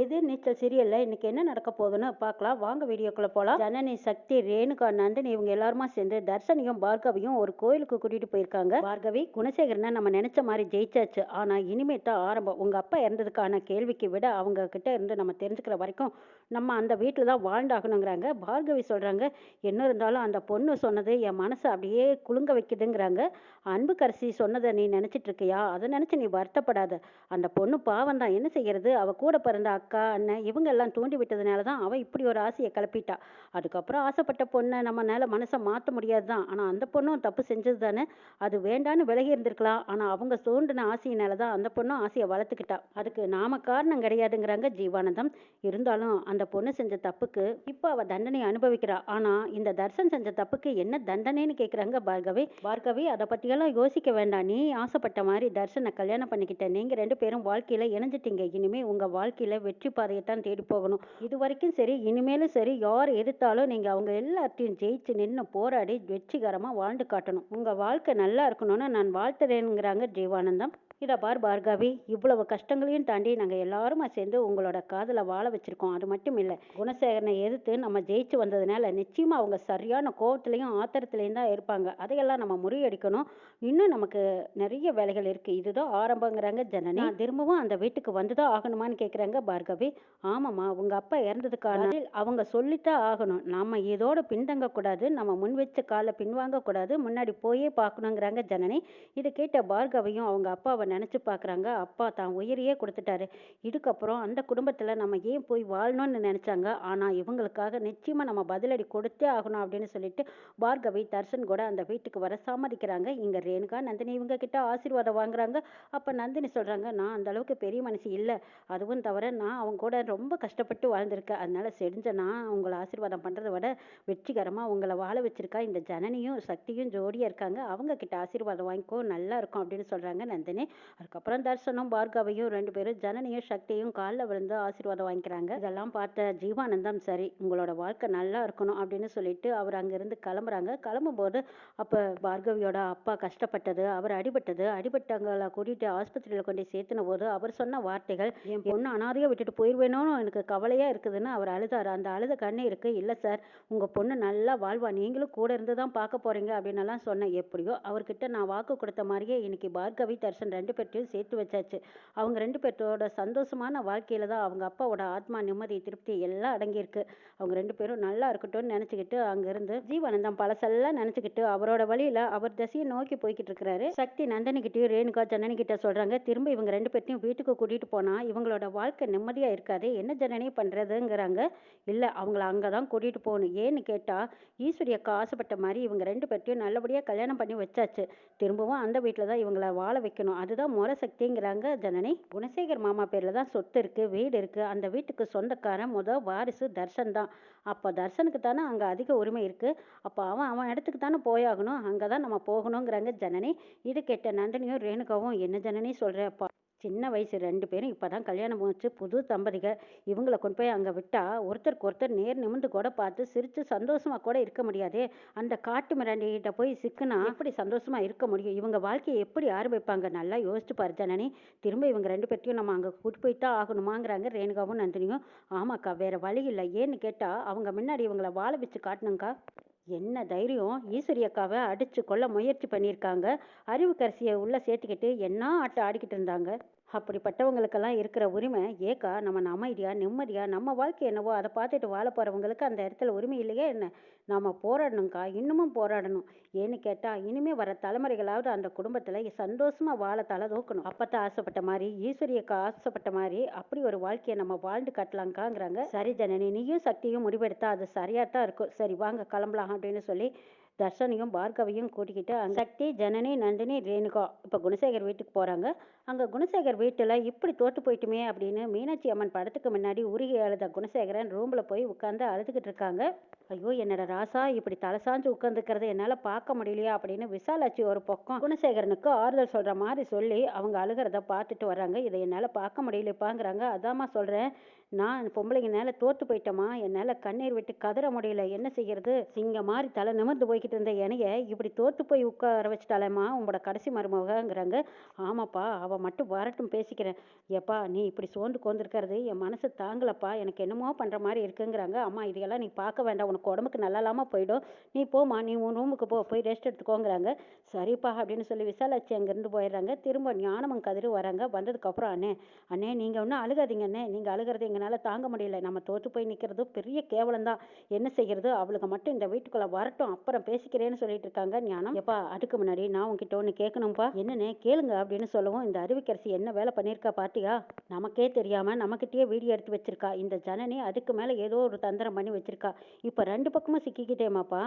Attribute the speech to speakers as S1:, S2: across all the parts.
S1: எதிர் நீச்சல் சீரியல்ல இன்னைக்கு என்ன நடக்க போகுதுன்னு பார்க்கலாம். வாங்க வீடியோக்குள்ள போலாம். ஜனனி சக்தி ரேணுகா நந்தினி இவங்க எல்லாருமா சேர்ந்து தர்ஷனையும் பார்கவியும் ஒரு கோயிலுக்கு கூட்டிட்டு போயிருக்காங்க. பார்கவி குணசேகரனை நம்ம நினைச்ச மாதிரி ஜெயிச்சாச்சு. ஆனா இனிமே தான் ஆரம்பம். உங்க அப்பா இறந்ததுக்கான கேள்விக்கு விட அவங்க கிட்ட இருந்து நம்ம தெரிஞ்சுக்கிற வரைக்கும் நம்ம அந்த வீட்டில் தான் வாழ்ந்தாகணுங்கிறாங்க. பார்கவி சொல்கிறாங்க என்ன இருந்தாலும் அந்த பொண்ணு சொன்னது என் மனசை அப்படியே குலுங்க வைக்குதுங்கிறாங்க. அன்புக்கரசி சொன்னதை நீ நினச்சிட்ருக்கியா அதை நினச்சி நீ வருத்தப்படாத. அந்த பொண்ணு பாவம் தான். என்ன செய்கிறது அவள் கூட பிறந்த அக்கா அண்ணன் இவங்க எல்லாம் தூண்டி விட்டதுனால தான் அவள் இப்படி ஒரு ஆசையை கிளப்பிட்டா. அதுக்கப்புறம் ஆசைப்பட்ட பொண்ணை நம்மனால மனசை மாற்ற முடியாது தான். ஆனால் அந்த பொண்ணும் தப்பு செஞ்சது தானே? அது வேண்டான்னு விலகி இருந்திருக்கலாம். ஆனால் அவங்க தோண்டின ஆசையினால தான் அந்த பொண்ணும் ஆசையை வளர்த்துக்கிட்டா. அதுக்கு நாம காரணம் கிடையாதுங்கிறாங்க ஜீவானந்தம். இருந்தாலும் அந்த பொண்ணு செஞ்ச தப்புக்கு இப்போ அவ தண்டனை அனுபவிக்கிறா. ஆனா இந்த தர்சன் செஞ்ச தப்புக்கு என்ன தண்டனைன்னு கேட்குறாங்க பார்கவி. பார்கவி அதை பற்றியெல்லாம் யோசிக்க வேண்டாம். நீ ஆசைப்பட்ட மாதிரி தர்சனை கல்யாணம் பண்ணிக்கிட்ட. நீங்க ரெண்டு பேரும் வாழ்க்கையில இணைஞ்சிட்டீங்க. இனிமே உங்க வாழ்க்கையில வெற்றி பாதையை தான் தேடி போகணும். இது வரைக்கும் சரி இனிமேலும் சரி யார் எதிர்த்தாலும் நீங்க அவங்க எல்லாத்தையும் ஜெயிச்சு நின்று போராடி வெற்றிகரமா வாழ்ந்து காட்டணும். உங்க வாழ்க்கை நல்லா இருக்கணும்னு நான் வாழ்த்துறேங்கிறாங்க ஜீவானந்தம். இதை பார் பார்கவி இவ்வளவு கஷ்டங்களையும் தாண்டி நாங்கள் எல்லாருமா சேர்ந்து உங்களோட காதலை வாழ வச்சிருக்கோம். அது மட்டும் இல்லை குணசேகரனை எதிர்த்து நம்ம ஜெயிச்சு வந்ததுனால நிச்சயமா அவங்க சரியான கோவத்திலையும் ஆத்திரத்திலையும் தான் இருப்பாங்க. அதையெல்லாம் நம்ம முறியடிக்கணும். இன்னும் நமக்கு நிறைய வேலைகள் இருக்கு. இதுதான் ஆரம்பங்கிறாங்க ஜனனி. திரும்பவும் அந்த வீட்டுக்கு வந்துதான் ஆகணுமான்னு கேட்குறாங்க பார்கவி. ஆமாம்மா உங்க அப்பா இறந்ததுக்கான அவங்க சொல்லித்தான் ஆகணும். நாம இதோட பின்தங்க கூடாது நம்ம முன் வச்ச காலை பின்வாங்க கூடாது முன்னாடி போயே பார்க்கணுங்கிறாங்க ஜனனி. இதை கேட்ட பார்கவியும் அவங்க அப்பாவை நினச்சி பார்க்குறாங்க அப்பா தான் உயிரையே கொடுத்துட்டாரு. இதுக்கப்புறம் அந்த குடும்பத்தில் நம்ம ஏன் போய் வாழணும்னு நினச்சாங்க? ஆனால் இவங்களுக்காக நிச்சயமாக நம்ம பதிலடி கொடுத்தே ஆகணும் அப்படின்னு சொல்லிட்டு பார்கவி தர்ஷன் கூட அந்த வீட்டுக்கு வர சம்மதிக்கிறாங்க. இங்கே ரேணுகா நந்தினி இவங்க கிட்ட ஆசீர்வாதம் வாங்குறாங்க. அப்போ நந்தினி சொல்கிறாங்க நான் அந்த அளவுக்கு பெரிய மனுஷி இல்லை. அதுவும் தவிர நான் அவங்க கூட ரொம்ப கஷ்டப்பட்டு வாழ்ந்திருக்கேன். அதனால செஞ்ச நான் உங்களை ஆசீர்வாதம் பண்ணுறத விட வெற்றிகரமாக உங்களை வாழ வச்சிருக்கா. இந்த ஜனனியும் சக்தியும் ஜோடியாக இருக்காங்க. அவங்க கிட்ட ஆசீர்வாதம் வாங்கிக்கோ. நல்லா இருக்கும் அப்படின்னு சொல்கிறாங்க நந்தினி. அதுக்கப்புறம் தர்சனும் பார்கவியும் ரெண்டு பேரும் ஜனனியும் சக்தியும் காலில் விழுந்து ஆசீர்வாதம் வாங்கிக்கிறாங்க. இதெல்லாம் பார்த்த ஜீவானந்தம் சரி உங்களோட வாழ்க்கை நல்லா இருக்கணும் அப்படின்னு சொல்லிட்டு அவர் அங்கிருந்து கிளம்புறாங்க. கிளம்பும்போது அப்போ பார்கவியோட அப்பா கஷ்டப்பட்டது அவர் அடிபட்டது. அடிபட்டவங்களை கூட்டிட்டு ஆஸ்பத்திரியில் கொண்டு சேர்த்துன போது அவர் சொன்ன வார்த்தைகள் என் பொண்ணு அனாதையாக விட்டுட்டு போயிடுவேணும்னு எனக்கு கவலையாக இருக்குதுன்னு அவர் அழுதார். அந்த அழுத கண்ணு இருக்கு. இல்லை சார் உங்கள் பொண்ணு நல்லா வாழ்வா. நீங்களும் கூட இருந்து தான் பார்க்க போகிறீங்க அப்படின்னு எல்லாம் சொன்னேன் எப்படியோ அவர்கிட்ட நான் வாக்கு கொடுத்த மாதிரியே இன்னைக்கு பார்கவி தர்சன் ரெண்டு பேர்த்தையும் சேர்த்து வச்சாச்சு. அவங்க ரெண்டு பேர்த்தோட சந்தோஷமான வாழ்க்கையில தான் அவங்க அப்பாவோட ஆத்மா நிம்மதி திருப்தி எல்லாம் அடங்கியிருக்கு. அவங்க ரெண்டு பேரும் நல்லா இருக்கட்டும்னு நினைச்சுக்கிட்டு அங்கிருந்து ஜீவானந்தம் பழசெல்லாம் நினைச்சுக்கிட்டு அவரோட வழியில அவர் திசையை நோக்கி போய்கிட்டு இருக்கிறாரு. சக்தி நந்தினிகிட்டையும் ரேணுகா ஜனனி கிட்ட சொல்றாங்க திரும்ப இவங்க ரெண்டு பேர்த்தையும் வீட்டுக்கு கூட்டிட்டு போனா இவங்களோட வாழ்க்கை நிம்மதியா இருக்காது. என்ன ஜனனி பண்றதுங்கிறாங்க? இல்ல அவங்கள அங்கதான் கூட்டிட்டு போகணும். ஏன்னு கேட்டா ஈஸ்வரி அக்கா ஆசைப்பட்ட மாதிரி இவங்க ரெண்டு பேர்த்தையும் நல்லபடியா கல்யாணம் பண்ணி வச்சாச்சு. திரும்பவும் அந்த வீட்டில் தான் இவங்கள வாழ வைக்கணும். அது அதுதான் முறை சக்திங்கிறாங்க ஜனனி. குணசேகர் மாமா பேரில் தான் சொத்து இருக்குது வீடு இருக்குது அந்த வீட்டுக்கு சொந்தக்காரன் முத வாரிசு தர்ஷன் தான். அப்போ தர்ஷனுக்கு தானே அங்கே அதிக உரிமை இருக்குது அப்போ அவன் அவன் இடத்துக்கு தானே போயாகணும். அங்கே தான் நம்ம போகணுங்கிறாங்க ஜனனி. இது கேட்ட நந்தினியும் ரேணுகாவும் என்ன ஜனனி சொல்கிறப்பா சின்ன வயசு ரெண்டு பேரும் இப்போ தான் கல்யாணம் முடிச்சு புது தம்பதிகள் இவங்கள கொண்டு போய் அங்கே விட்டால் ஒருத்தருக்கு ஒருத்தர் நேர் நிமிந்து கூட பார்த்து சிரித்து சந்தோஷமாக கூட இருக்க முடியாது. அந்த காட்டு மிராண்டிகிட்ட போய் சிக்குனா எப்படி சந்தோஷமாக இருக்க முடியும்? இவங்க வாழ்க்கையை எப்படி ஆரம்பிப்பாங்க? நல்லா யோசிச்சு பாரு ஜனனி. திரும்ப இவங்க ரெண்டு பேர்த்தையும் நம்ம அங்கே கூட்டி போய் தான் ஆகணுமாங்கிறாங்க ரேணுகாவும் நந்தினியும். ஆமாக்கா வேற வழி இல்லை. ஏன்னு கேட்டால் அவங்க முன்னாடி இவங்கள வாழ வச்சு காட்டணுங்க்கா என்ன தைரியம்? ஈஸ்வரி அக்காவை அடிச்சு கொள்ள முயற்சி பண்ணியிருக்காங்க. அறிவுக்கரசியை உள்ள சேர்த்துக்கிட்டு என்ன ஆட்டம் ஆடிக்கிட்டு இருந்தாங்க? அப்படிப்பட்டவங்களுக்கெல்லாம் இருக்கிற உரிமை ஏக்கா நம்ம அமைதியாக நிம்மதியாக நம்ம வாழ்க்கை என்னவோ அதை பார்த்துட்டு வாழ போறவங்களுக்கு அந்த இடத்துல உரிமை இல்லையே என்ன? நம்ம போராடணும்க்கா இன்னமும் போராடணும். ஏன்னு கேட்டால் இனிமேல் வர தலைமுறைகளாவது அந்த குடும்பத்தில் சந்தோஷமாக வாழ தலை தூக்கணும். அப்பத்தான் ஆசைப்பட்ட மாதிரி ஈஸ்வரியக்கா ஆசைப்பட்ட மாதிரி அப்படி ஒரு வாழ்க்கையை நம்ம வாழ்ந்து காட்டலாங்காங்கிறாங்க சரி ஜனனி நீயும் சக்தியும் முடிவெடுத்தா அது சரியாக தான் இருக்கும். சரி வாங்க கிளம்பலாம் அப்படின்னு சொல்லி தர்ஷனையும் பார்கவியும் கூட்டிக்கிட்டு அங்க சக்தி ஜனனி நந்தினி ரேணுகா இப்போ குணசேகர் வீட்டுக்கு போறாங்க. அங்க குணசேகர் வீட்டுல இப்படி தோற்று போயிட்டுமே அப்படின்னு மீனாட்சி அம்மன் படத்துக்கு முன்னாடி உருகி அழுத குணசேகரன் ரூம்ல போய் உட்கார்ந்து அழுதுகிட்டு இருக்காங்க. ஐயோ என்னோட ராசா இப்படி தலை சாஞ்சு உட்காந்துக்கிறத என்னால பார்க்க முடியலையா அப்படின்னு விசாலாட்சி ஒரு பக்கம் குணசேகரனுக்கு ஆறுதல் சொல்ற மாதிரி சொல்லி அவங்க அழுகிறத பார்த்துட்டு வர்றாங்க. இதை என்னால பார்க்க முடியலப்பாங்கிறாங்க அதாம்மா சொல்றேன் நான் பொம்பளைங்க மேலே தோற்று போயிட்டோமா என்னால் கண்ணீர் விட்டு கதற முடியல. என்ன செய்யறது? சிங்க மாதிரி தலை நிமிர்ந்து போய்கிட்டு இருந்த என்னைய இப்படி தோற்று போய் உட்கார வச்சுட்டாலேம்மா உங்களோட கடைசி மருமகங்கிறாங்க. ஆமாப்பா அவள் மட்டும் வரட்டும் பேசிக்கிறேன். ஏப்பா நீ இப்படி சோர்ந்து கோந்திருக்கிறது என் மனசு தாங்கலப்பா எனக்கு என்னமோ பண்ணுற மாதிரி இருக்குங்கிறாங்க. அம்மா இதையெல்லாம் நீ பார்க்க வேண்டாம் உனக்கு உடம்புக்கு நல்லா இல்லாமல் போயிடும். நீ போமா நீ உன் ரூமுக்கு போ போய் ரெஸ்ட் எடுத்துக்கோங்கிறாங்க. சரிப்பா அப்படின்னு சொல்லி விசாலாட்சி அங்கேருந்து போயிடுறாங்க. திரும்ப ஞானமன் கதிர் வராங்க. வந்ததுக்கப்புறம் அண்ணே அண்ணே நீங்கள் ஒன்றும் அழுகாதீங்க அண்ணே. நீங்கள் அழுகிறது எங்களால் தாங்க முடியல. நம்ம தோற்று போய் நிற்கிறது பெரிய கேவலம் தான் என்ன செய்யறது? அவளுக்கு மட்டும் இந்த வீட்டுக்குள்ளே வரட்டும். அப்புறம் பேசிக்கிறேன்னு சொல்லிட்டு இருக்காங்க ஞானம். எப்பா அதுக்கு முன்னாடி நான் உங்ககிட்ட ஒன்று கேட்கணும்ப்பா என்னன்னு கேளுங்க அப்படின்னு சொல்லவும். இந்த அருவிக்கரசி என்ன வேலை பண்ணியிருக்கா பாத்தியா? நமக்கே தெரியாம நம்மக்கிட்டயே வீடியோ எடுத்து வச்சிருக்கா. இந்த ஜனனி அதுக்கு மேலே ஏதோ ஒரு தந்திரம் பண்ணி வச்சிருக்கா. இப்போ ரெண்டு பக்கமும் சிக்கிக்கிட்டேமாப்பா.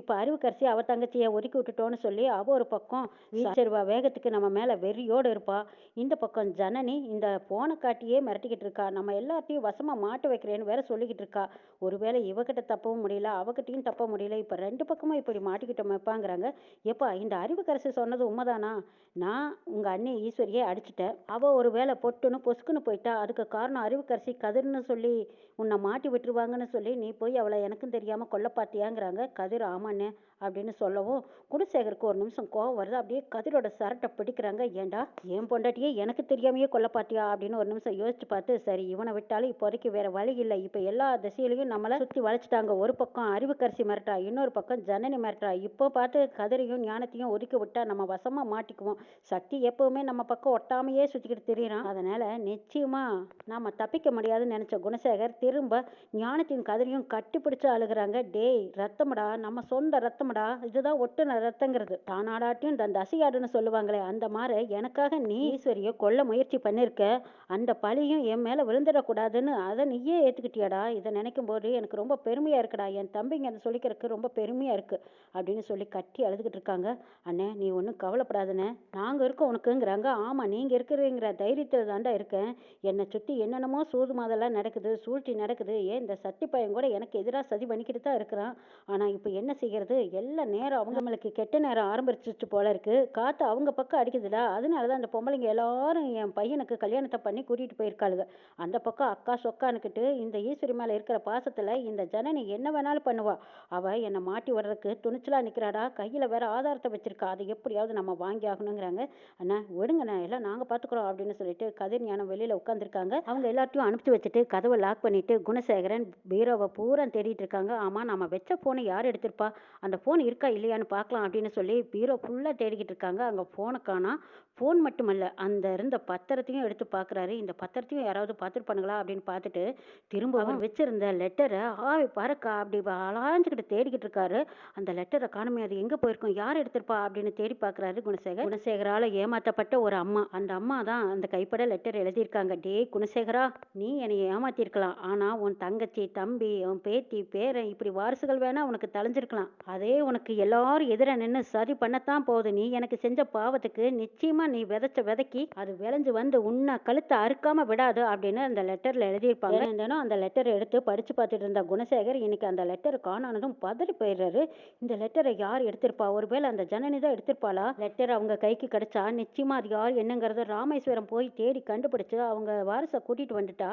S1: இப்போ அருவிக்கரசி அவ தங்கச்சியை ஒதுக்கி விட்டுட்டோன்னு சொல்லி அவ ஒரு பக்கம் வீச்சருவா வேகத்துக்கு நம்ம மேலே வெறியோடு இருப்பா. இந்த பக்கம் ஜனனி இந்த போனை காட்டியே மிரட்டிக்கிட்டு இருக்கா. நம்ம எல்லாத்தையும் வசமாக மாட்டு வைக்கிறேன்னு வேற சொல்லிக்கிட்டு இருக்கா. ஒருவேளை இவகிட்ட தப்பவும் முடியல அவகிட்டையும் தப்ப முடியல. இப்போ ரெண்டு பக்கமும் இப்படி மாட்டிக்கிட்டோமேப்பாங்கிறாங்க எப்பா இந்த அறிவுக்கரசி சொன்னது உண்மைதானா? நான் உங்கள் அண்ணி ஈஸ்வரியை அடிச்சிட்டேன். அவள் ஒரு வேளை பொட்டுன்னு பொசுக்குன்னு போயிட்டா அதுக்கு காரணம் அறிவுக்கரசி கதிர்னு சொல்லி உன்னை மாட்டி விட்டுருவாங்கன்னு சொல்லி நீ போய் அவளை எனக்கும் தெரியாமல் கொல்ல பார்த்தியாங்கிறாங்க. கதிர் ஆமாண்ணே. அப்படின்னு சொல்லவும் குணசேகருக்கு ஒரு நிமிஷம் கோவம் வருது. அப்படியே கதிரோட சரட்டை பிடிக்கிறாங்க. ஏன்டா என் பொண்டாட்டியே எனக்கு தெரியாமையே கொல்ல பாத்தியா அப்படின்னு ஒரு நிமிஷம் யோசிச்சு பார்த்து சரி இவனை விட்டாலும் இப்போதைக்கு வேற வழி இல்லை. இப்போ எல்லா திசையிலையும் நம்மளை சுற்றி வளைச்சிட்டாங்க. ஒரு பக்கம் அறிவுக்கரிசி மிரட்டா இன்னொரு பக்கம் ஜனனி மிரட்டா இப்போ பார்த்து கதிரையும் ஞானத்தையும் ஒதுக்கி விட்டா நம்ம வசமாக மாட்டிக்குவோம். சக்தி எப்பவுமே நம்ம பக்கம் ஒட்டாமையே சுற்றிக்கிட்டு திரியிறான். அதனால நிச்சயமாக நாம் தப்பிக்க முடியாதுன்னு நினச்ச குணசேகர் திரும்ப ஞானத்தின் கதிரையும் கட்டிப்பிடிச்சு அழுகிறாங்க. டேய் ரத்தமடா நம்ம சொந்த ரத்தம் ரத்தம்டா இதுதான் ஒட்டுன ரத்தங்கிறது. தானாடாட்டியும் தன் அசையாடுன்னு சொல்லுவாங்களே அந்த மாதிரி எனக்காக நீ ஈஸ்வரியை கொல்ல முயற்சி பண்ணிருக்க. அந்த பழியும் என் மேல விழுந்துடக்கூடாதுன்னு அதை நீயே ஏத்துக்கிட்டியாடா. இதை நினைக்கும் போது எனக்கு ரொம்ப பெருமையா இருக்குடா. என் தம்பிங்க அதை சொல்லிக்கிறதுக்கு ரொம்ப பெருமையா இருக்கு அப்படின்னு சொல்லி கட்டி அழுதுகிட்டு இருக்காங்க. அண்ணே நீ ஒன்றும் கவலைப்படாதண்ணே. நாங்கள் இருக்கோம் உனக்குங்கிறாங்க. ஆமாம் நீங்கள் இருக்கிறீங்கிற தைரியத்தில் தாண்டா இருக்கேன். என்னை சுற்றி என்னென்னமோ சூது மாதெல்லாம் நடக்குது சூழ்ச்சி நடக்குது. ஏன் இந்த சட்டி பையன் கூட எனக்கு எதிராக சதி பண்ணிக்கிட்டு தான் இருக்கிறான். ஆனால் இப்போ என்ன செய்கிறது எல்லா நேரம் அவங்க நம்மளுக்கு கெட்ட நேரம் ஆரம்பிச்சிச்சு போல இருக்கு. காற்று அவங்க பக்கம் அடிக்குதுடா. அதனால தான் அந்த பொம்பளைங்க எல்லாரும் என் பையனுக்கு கல்யாணத்தை பண்ணி கூட்டிகிட்டு போயிருக்காளுங்க. அந்த பக்கம் அக்கா சொக்கான்னுக்கிட்டு இந்த ஈஸ்வரி மேலே இருக்கிற பாசத்தில் இந்த ஜனனி என்ன வேணாலும் பண்ணுவா. அவள் என்னை மாட்டி வர்றதுக்கு துணிச்சலாக நிற்கிறாடா கையில் வேற ஆதாரத்தை வச்சிருக்கா. அதை எப்படியாவது நம்ம வாங்கி ஆகணுங்கிறாங்க. அண்ணா விடுங்கண்ணா எல்லாம் நாங்கள் பார்த்துக்குறோம் அப்படின்னு சொல்லிட்டு கதிர் ஞானம் வெளியில் உட்காந்துருக்காங்க அவங்க எல்லாத்தையும் அனுப்பிச்சு வச்சுட்டு கதவை லாக் பண்ணிட்டு குணசேகரன் பீரோவை பூரா தேடிட்டு இருக்காங்க. ஆமாம் நம்ம வச்ச ஃபோனை யார் எடுத்திருப்பா? அந்த ஃபோன் இருக்கா இல்லையான்னு பார்க்கலாம் அப்படின்னு சொல்லி பீரோ ஃபுல்லாக தேடிக்கிட்டு இருக்காங்க. அங்கே ஃபோனை காணா. ஃபோன் மட்டுமல்ல அந்த இருந்த பத்திரத்தையும் எடுத்து பார்க்குறாரு. இந்த பத்திரத்தையும் யாராவது பார்த்துருப்பானுங்களா அப்படின்னு பார்த்துட்டு திரும்ப அவர் வச்சிருந்த லெட்டரை ஆவி பறக்கா அப்படி அலாஞ்சுக்கிட்டு தேடிக்கிட்டு இருக்காரு. அந்த லெட்டரை காணுமே அது எங்கே போயிருக்கும்? யார் எடுத்திருப்பா? அப்படின்னு தேடி பார்க்குறாரு குணசேகர். குணசேகரால் ஏமாற்றப்பட்ட ஒரு அம்மா. அந்த அம்மா தான் அந்த கைப்பட லெட்டர் எழுதியிருக்காங்க. டே குணசேகரா நீ என்னை ஏமாத்திருக்கலாம் ஆனால் உன் தங்கச்சி தம்பி உன் பேத்தி பேரன் இப்படி வாரிசுகள் வேணா உனக்கு தலைஞ்சிருக்கலாம் அதே உனக்கு எல்லாரும் எதிர நின்று சரி பண்ணத்தான் போகுது. நீ எனக்கு செஞ்ச பாவத்துக்கு நிச்சயமா நீ விதைச்ச விதைக்கி அது விளைஞ்சு வந்து உன்னை கழுத்தை அறுக்காம விடாது அப்படின்னு அந்த லெட்டர்ல எழுதியிருப்பாங்க. தினம் அந்த லெட்டரை எடுத்து படிச்சு பார்த்துட்டு இருந்த குணசேகர் இன்னைக்கு அந்த லெட்டர் காணானதும் பதறி போயிடுறாரு. இந்த லெட்டரை யார் எடுத்திருப்பா? ஒருவேளை அந்த ஜனனி தான் எடுத்திருப்பாளா? லெட்டர் அவங்க கைக்கு கிடைச்சா நிச்சயமா அது யார் என்னங்கிறத ராமேஸ்வரம் போய் தேடி கண்டுபிடிச்சு அவங்க வாரிசை கூட்டிட்டு வந்துட்டா.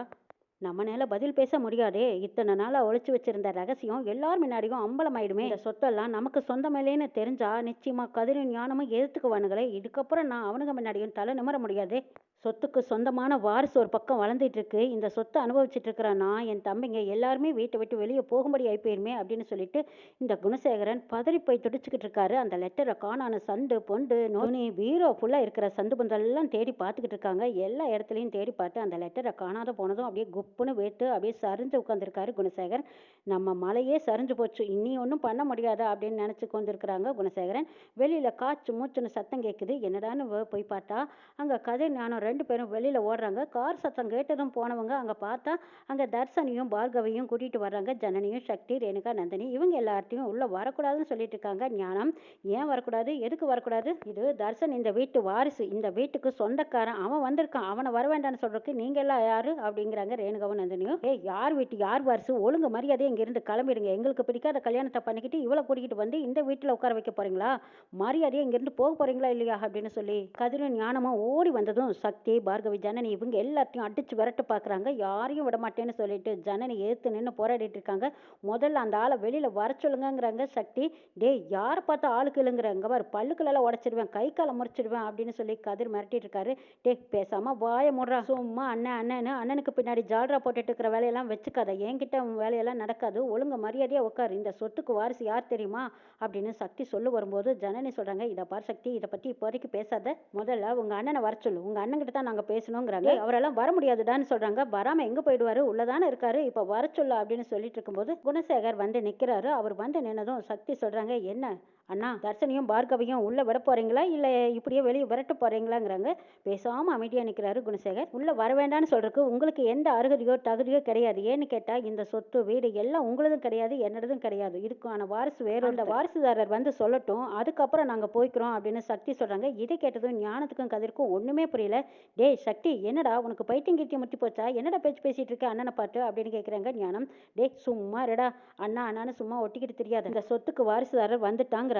S1: நம்மனால பதில் பேச முடியாதே. இத்தனை நாளா ஒழிச்சு வச்சிருந்த ரகசியம் எல்லார் முன்னாடியும் அம்பலமாயிடுமே. இந்த சொத்தெல்லாம் நமக்கு சொந்தமில்லைன்னு தெரிஞ்சா நிச்சயமா கதிரும் ஞானமும் எதிர்த்துக்குவானுங்களே இதுக்கப்புறம் நான் அவனுங்க முன்னாடியும் தலை நிமிர முடியாதே. சொத்துக்கு சொந்தமான வாரிசு ஒரு பக்கம் வளர்ந்துட்டு இருக்கு இந்த சொத்தை அனுபவிச்சுட்டு இருக்கிற நான் என் தம்பிங்க எல்லாருமே வீட்டை விட்டு வெளியே போகும்படி ஆயிப்போயிருமே அப்படின்னு சொல்லிட்டு இந்த குணசேகரன் பதறி போய் துடிச்சுக்கிட்டு இருக்காரு அந்த லெட்டரை காணான சந்து பொண்டு நோனி பீரோ ஃபுல்லாக இருக்கிற சந்து பந்தெல்லாம் தேடி பார்த்துக்கிட்டு இருக்காங்க எல்லா இடத்துலையும் தேடி பார்த்து அந்த லெட்டரை காணாத போனதும் அப்படியே குப்புன்னு வேட்டு அப்படியே சரிஞ்சு உட்காந்துருக்காரு குணசேகரன். நம்ம மலையே சரிஞ்சு போச்சு இனி ஒன்றும் பண்ண முடியாதா அப்படின்னு நினச்சி கொண்டிருக்கிறாங்க குணசேகரன். வெளியில் காய்ச்சி மூச்சுன்னு சத்தம் கேட்குது என்னடான்னு வ- போய் பார்த்தா அங்கே கதை ஞானம் ரெண்டு பேரும் வெளியில் ஓடுறாங்க. கார் சத்தம் கேட்டதும் போனவங்க அங்கே பார்த்தா அங்கே தர்சனியும் பார்கவியும் கூட்டிகிட்டு வர்றாங்க. ஜனனியும் சக்தி ரேணுகா நந்தினி இவங்க எல்லார்ட்டையும் உள்ளே வரக்கூடாதுன்னு சொல்லிட்டு இருக்காங்க ஞானம் ஏன் வரக்கூடாது? எதுக்கு வரக்கூடாது? இது தர்சன் இந்த வீட்டு வாரிசு. இந்த வீட்டுக்கு சொந்தக்காரன். அவன் வந்திருக்கான். அவனை வர வேண்டாம்னு சொல்கிறதுக்கு நீங்கள் எல்லாம் யாரு? அப்படிங்கிறாங்க ரேணுகா. ரேணுகாவும் நந்தினியும் ஏ யார் வீட்டு யார் வாரிசு? ஒழுங்கு மரியாதையை இங்கிருந்து கிளம்பிடுங்க. எங்களுக்கு பிடிக்காத கல்யாணத்தை பண்ணிக்கிட்டு இவளை கூட்டிகிட்டு வந்து இந்த வீட்டில் உட்கார வைக்க போறீங்களா? மரியாதையை இங்கிருந்து போக போறீங்களா இல்லையா? அப்படின்னு சொல்லி கதிரும் ஞானமாக ஓடி வந்ததும் சக்தி பார்கவி ஜனனி இவங்க எல்லாத்தையும் அடிச்சு விரட்டு பார்க்குறாங்க யாரையும் விட மாட்டேன்னு சொல்லிட்டு ஜனனி ஏத்து நின்று போராடிட்டு இருக்காங்க. முதல்ல அந்த ஆளை வெளியில வர சொல்லுங்கங்கிறாங்க சக்தி. டேய் யாரை பார்த்தா ஆளுக்கு இல்லைங்கிறாங்க பாரு பல்லுக்களெல்லாம் உடச்சிடுவேன் கை காலை முறிச்சிடுவேன் அப்படின்னு சொல்லி கதிர் மிரட்டிட்டு இருக்காரு. டே பேசாம வாய முடுறா. சும்மா அண்ணன் அண்ணன்னு அண்ணனுக்கு பின்னாடி ஜால்ரா போட்டுட்டு இருக்கிற வேலையெல்லாம் வச்சுக்காத. என்கிட்ட உன் வேலையெல்லாம் நடக்காது. ஒழுங்கு மரியாதையா உட்காரு இந்த சொத்துக்கு வாரிசு யார் தெரியுமா? அப்படின்னு சக்தி சொல்ல வரும்போது ஜனனி சொல்றாங்க இதை பார் சக்தி இதை பத்தி இப்போதைக்கு பேசாத. முதல்ல உங்க அண்ணனை வர சொல்லு. உங்க அண்ணன்கிட்ட தான் நாங்க பேசணுங்கிறாங்க. அவரெல்லாம் வர முடியாதுடான்னு சொல்றாங்க. வராம எங்க போயிடுவாரு? உள்ளதானே இருக்காரு. இப்ப வர சொல்லு அப்படின்னு சொல்லிட்டு இருக்கும்போது குணசேகர் வந்து நிக்கிறாரு. அவர் வந்து நின்னதும் சக்தி சொல்றாங்க என்ன? அண்ணா தர்சனியும் பார்கவியும் உள்ள விட போறீங்களா? இல்ல இப்படியே வெளியே விரட்ட போறீங்களாங்கிறாங்க. பேசாம அமைதியா நிக்கிறாரு குணசேகர். உள்ள வர வேண்டாம்னு சொல்றதுக்கு உங்களுக்கு எந்த அருகதையோ தகுதியோ கிடையாது. ஏன்னு கேட்டா இந்த சொத்து வீடு எல்லாம் உங்களதும் கிடையாது என்னடதும் கிடையாது. இதுக்கான வாரிசு வேற அந்த வாரிசுதாரர் வந்து சொல்லட்டும். அதுக்கப்புறம் நாங்க போய்க்கிறோம் அப்படின்னு சக்தி சொல்றாங்க. இதை கேட்டதும் ஞானத்துக்கும் கதிர்க்கும் ஒண்ணுமே புரியல. டேய் சக்தி என்னடா உனக்கு பைத்தியம் கீர்த்தியம் முத்தி போச்சா? என்னடா பேச்சு பேசிட்டு இருக்க? அண்ணனை பார்த்து அப்படின்னு கேக்குறாங்க ஞானம். டேய் சும்மா இருடா. அண்ணா அண்ணான்னு சும்மா ஒட்டிக்கிட்டு தெரியாது. இந்த சொத்துக்கு வாரிசுதாரர் வந்துட்டாங்கிறாங்க